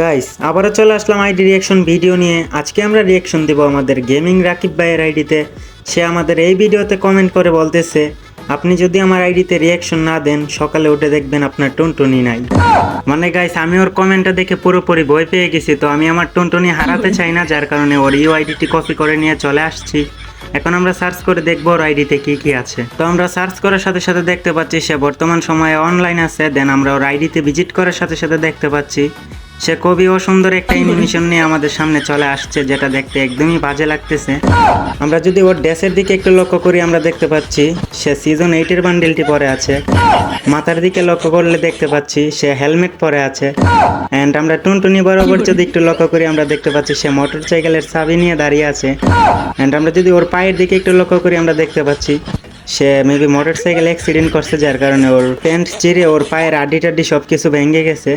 Guys আবারও চলে আসলাম ID reaction video নিয়ে। আজকে আমরা রিয়াকশন দেব আমাদের গেমিং রাকিব ভাইয়ের আইডিতে সে আমাদের এই ভিডিওতে কমেন্ট করে বলতেছে, আপনি যদি আমার আইডিতে রিয়াকশন না দেন, সকালে উঠে দেখবেন আপনার টুনটুনি নাই। মানে গাইস আমি ওর কমেন্টটা দেখে পুরোপুরি ভয় পেয়ে গেছি, তো আমি আমার টুনটুনি হারাতে চাই না, যার কারণে ওর ইউ আইডিটি কপি করে নিয়ে চলে আসছি। এখন আমরা সার্চ করে দেখব ওর আইডিতে কি কি আছে। তো আমরা সার্চ করার সাথে সাথে দেখতে পাচ্ছি, সে বর্তমান সময়ে অনলাইন আছে দেন আমরা ওর আইডিতে ভিজিট করার সাথে সাথে দেখতে পাচ্ছি। সে কবি ও সুন্দর একটা অ্যানিমেশন নিয়ে আমাদের সামনে চলে আসছে, যেটা দেখতে একদমই বাজে লাগতেছে। আমরা যদি ওর ড্রেসের দিকে একটু লক্ষ্য করি, আমরা দেখতে পাচ্ছি সে সিজন এইটের বান্ডেলটি পরে আছে। মাথার দিকে লক্ষ্য করলে দেখতে পাচ্ছি সে হেলমেট পরে আছে। অ্যান্ড আমরা টুনটুনি বরাবর যদি একটু লক্ষ্য করি, আমরা দেখতে পাচ্ছি সে মোটর সাইকেলের চাবি নিয়ে দাঁড়িয়ে আছে। অ্যান্ড আমরা যদি ওর পায়ের দিকে একটু লক্ষ্য করি, আমরা দেখতে পাচ্ছি সে মেবি মোটর সাইকেল অ্যাক্সিডেন্ট করছে যার কারণে ওর প্যান্ট চিরে, ওর পায়ের আড্ডি টাড্ডি সব কিছু ভেঙে গেছে।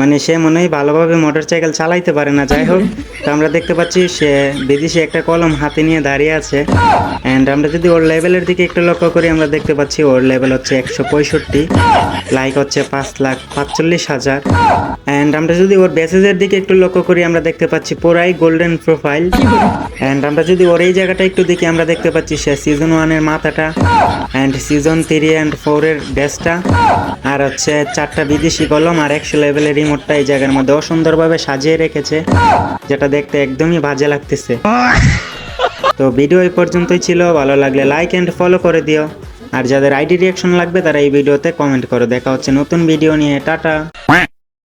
মানে সে মনে হয় ভালোভাবে মোটর সাইকেল চালাইতে পারে না, যাই হোক। তো আমরা দেখতে পাচ্ছি সে বিদেশি একটা কলম হাতে নিয়ে দাঁড়িয়ে আছে। অ্যান্ড আমরা যদি ওর লেভেলের দিকে একটু লক্ষ্য করি, আমরা দেখতে পাচ্ছি ওর লেভেল হচ্ছে একশো পঁয়ষট্টি লাইক হচ্ছে পাঁচ লাখ পাঁচচল্লিশ হাজার। অ্যান্ড আমরা যদি ওর বেসেজের দিকে একটু লক্ষ্য করি, আমরা দেখতে পাচ্ছি পুরাই গোল্ডেন প্রোফাইল অ্যান্ড আমরা যদি ওর এই জায়গাটা একটু দেখি, আমরা দেখতে পাচ্ছি সে সিজন ওয়ানের মাথাটা অ্যান্ড সিজন থ্রি অ্যান্ড ফোরের ড্রেসটা আর হচ্ছে চারটা বিদেশি কলম আর একশো লেভেলের রিমোটটা এই জায়গার মধ্যে অসুন্দরভাবে সাজিয়ে রেখেছে, যেটা দেখতে একদমই বাজে লাগতেছে। তো ভিডিও এই পর্যন্তই ছিল। ভালো লাগলে লাইক অ্যান্ড ফলো করে দিও। আর যাদের আইডি রিয়াকশন লাগবে তারা এই ভিডিওতে কমেন্ট করো। দেখা হচ্ছে নতুন ভিডিও নিয়ে। টাটা।